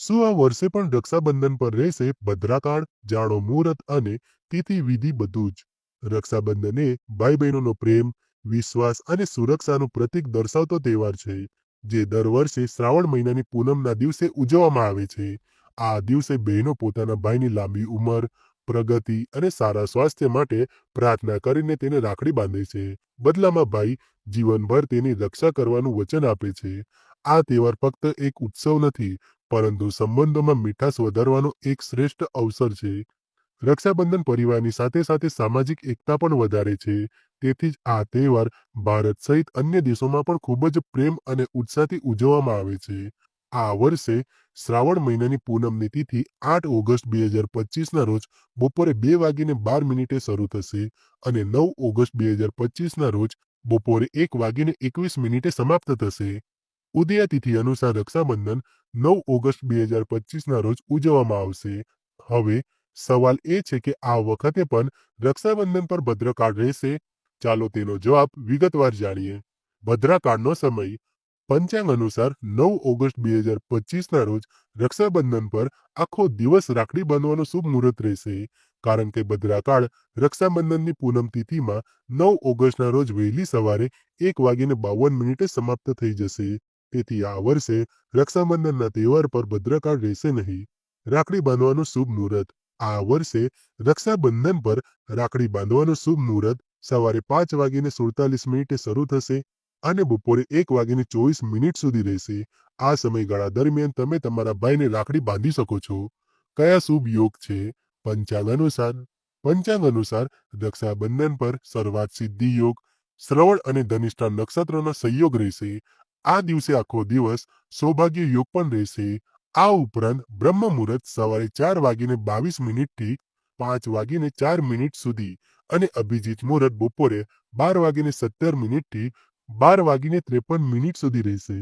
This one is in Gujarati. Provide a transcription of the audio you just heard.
શું આ વર્ષે પણ રક્ષાબંધન પર રહેશે ભદ્રાકાળ જાણો મુહૂર્ત અને તિથિ વિધિ બધું જ? રક્ષાબંધન એ ભાઈ બહેનોનો પ્રેમ, વિશ્વાસ અને સુરક્ષાનું પ્રતીક દર્શાવતો તહેવાર છે, જે દર વર્ષે શ્રાવણ મહિનાની પૂનમના દિવસે ઉજવવામાં આવે છે. આ દિવસે બહેનો પોતાના ભાઈની લાંબી ઉંમર, પ્રગતિ અને સારા સ્વાસ્થ્ય માટે પ્રાર્થના કરીને તેને રાખડી બાંધે છે. બદલામાં ભાઈ જીવનભર તેની રક્ષા કરવાનું વચન આપે છે. આ તહેવાર ફક્ત એક ઉત્સવ નથી પરંતુ સંબંધોમાં મીઠાશ વધારવાનો એક શ્રેષ્ઠ અવસર છે. રક્ષાબંધન પરિવારની સાથે સાથે સામાજિક એકતા પણ વધારે છે. તેથી જ આ તહેવાર ભારત સહિત અન્ય દેશોમાં પણ ખૂબ જ પ્રેમ અને ઉત્સાહથી ઉજવવામાં આવે છે. આ વર્ષે શ્રાવણ મહિનાની પૂનમની તિથિ આઠ ઓગસ્ટ બે હજાર પચીસના રોજ બપોરે બે વાગીને બાર મિનિટે શરૂ થશે અને નવ ઓગસ્ટ બે હજાર પચીસના રોજ બપોરે એક વાગીને એકવીસ મિનિટે સમાપ્ત થશે. ઉદયા તિથિ અનુસાર રક્ષાબંધન નવ ઓગસ્ટ બે હજાર પચીસના રોજ ઉજવવામાં આવશે. હવે સવાલ એ છે કે આ વખતે પણ રક્ષાબંધન પર ભદ્રકાળ રહેશે? ચાલો તેનો જવાબ વિગતવાર જાણીએ. ભદ્રાકાળનો સમય પંચાંગ અનુસાર નવ ઓગસ્ટ બે હજાર પચીસના રોજ રક્ષાબંધન પર આખો દિવસ રાખડી બાંધવાનો શુભ મુહૂર્ત રહેશે. કારણ કે ભદ્રાકાળ રક્ષાબંધનની પૂનમ તિથિમાં નવ ઓગસ્ટના રોજ વહેલી સવારે એક વાગીને બાવન મિનિટે સમાપ્ત થઈ જશે. તેથી આ વર્ષે રક્ષાબંધનના તહેવાર પર ભદ્રકાળ રહેશે નહીં. રાખડી બાંધવાનું શુભ મુહૂર્ત. આ વર્ષે રક્ષાબંધન પર રાખડી બાંધવાનું શુભ મુહૂર્ત સવારે પાંચ વાગીને સુડતાલીસ મિનિટે શરૂ થશે અને બપોરે એક વાગીને ચોવીસ મિનિટ સુધી રહેશે. આ સમયગાળા દરમિયાન તમે તમારા ભાઈને રાખડી બાંધી શકો છો. કયા શુભ યોગ છે? પંચાંગ અનુસાર. પંચાંગ અનુસાર રક્ષાબંધન પર સર્વાત સિદ્ધિ યોગ, શ્રવણ અને ધનિષ્ઠા નક્ષત્રનો સંયોગ રહેશે. આ દિવસે આખો દિવસ સૌભાગ્ય યોગ પણ રહેશે. આ ઉપરાંત બ્રહ્મ મુહૂર્ત સવારે ચાર વાગીને બાવીસ મિનિટથી પાંચ વાગીને ચાર મિનિટ સુધી અને અભિજીત મુહૂર્ત બપોરે બાર વાગીને સત્તર મિનિટથી બાર વાગીને ત્રેપન મિનિટ સુધી રહેશે.